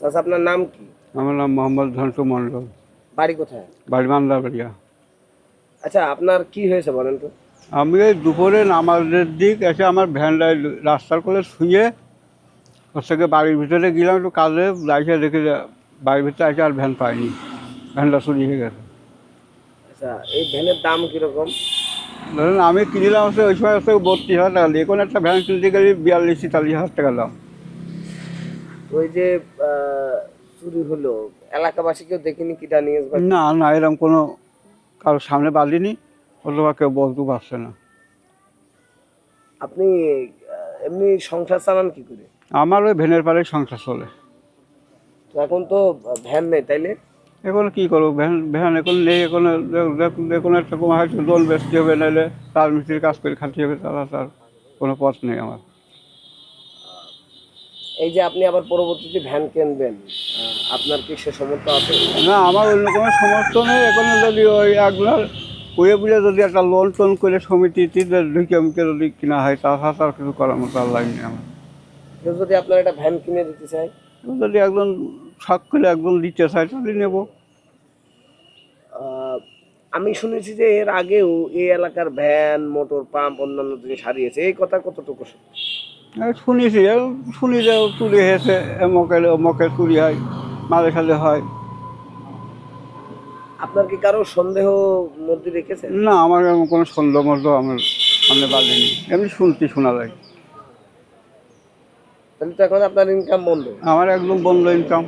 চাচা আপনার নাম কি আমার নাম মোহাম্মদ ধনসু মণ্ডল বাড়ি কোথায় বাড়ি মান্দাবাড়িয়া আচ্ছা আপনার কি হয়েছে বলেন তো আমি এই দুপুরে নামাজের দিক এসে আমার ভ্যানটায় রাস্তার কোলে শুয়ে ওর থেকে বাড়ির ভিতরে গেলাম একটু কাজে যাইছে দেখে যে বাড়ির ভিতরে এসে আর ভ্যান পাইনি ভ্যানটা চুরি হয়ে গেছে আচ্ছা এই ভ্যানের দাম কিরকম ধরেন আমি কিনলাম হচ্ছে ওই সময় হচ্ছে বত্রিশ হাজার টাকা দিয়ে কোনো একটা ভ্যান কিনতে গেলে বিয়াল্লিশ তেতাল্লিশ হাজার টাকা দাম ওই যে চুরি হলো এলাকাবাসী কেউ দেখেনি কিটা নিয়ে না না এরকম কোনো কারোর সামনে বাঁধিনি অথবা কেউ বলতে পারছে না। আপনি এমনি সংসার চালান কি করে? আমার ওই ভ্যানের পাড়ে সংসার চলে। তো এখন তো ভ্যান নেই তাইলে? এখন কি করব ভ্যান ভ্যান এখন নেই এখন কোনো একটা কোনো হয়তো লোন বেচতে হবে নাহলে তার মিস্ত্রির কাজ করে খাটি হবে তারা তার কোনো পথ নেই আমার। এই যে আপনি আবার পরবর্তীতে ভ্যান কিনবেন আপনার কি সে সমর্থ আছে? না আমার অন্য কোনো সমর্থ নেই। এখন যদি ওই একবার কুয়ে বুঝে যদি একটা লোন টোন করে সমিতিতে ঢুকে মুখে যদি কিনা হয় তাছাড়া তার কিছু করার মতো আর লাগেনি আমার। কেউ যদি আপনার একটা ভ্যান কিনে দিতে চায়? যদি একজন শখ করে একজন দিতে চায় তাহলে নেব। আমি শুনেছি যে এর আগেও এই এলাকার ভ্যান মোটর পাম্প অন্যান্য জিনিস হারিয়েছে। এই কথা কতটুকু শুনেছি শুনি যে চুরি হয়েছে এমকে মকে চুরি হয় মাঝে সাঝে হয়। আপনার কি কারও সন্দেহ মধ্যে রেখেছেন? না আমার এমন কোনো সন্দেহ মধ্য আমার সামনে বাজেনি এমনি শুনতে শোনা যায়। তাহলে তো এখন আপনার ইনকাম বন্ধ। আমার একদম বন্ধ ইনকাম